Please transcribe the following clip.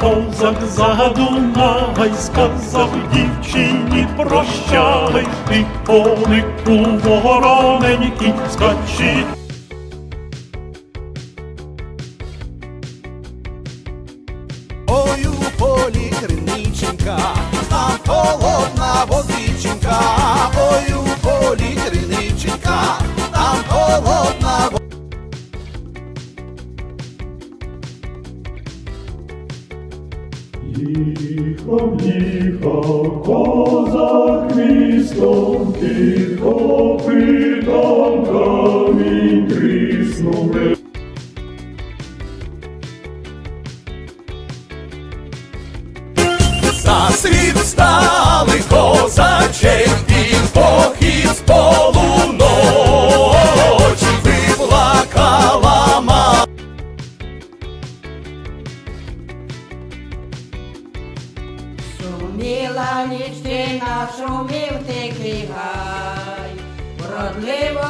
козак задумай, сказав дівчині прощай, і конику вороненький скачи. Ой, у полі криниченька, Їхав, їхав козак містом, під копитом камінь тріснув. За світ стали Шуміла ніч ти шумів тихий гай, Вродливу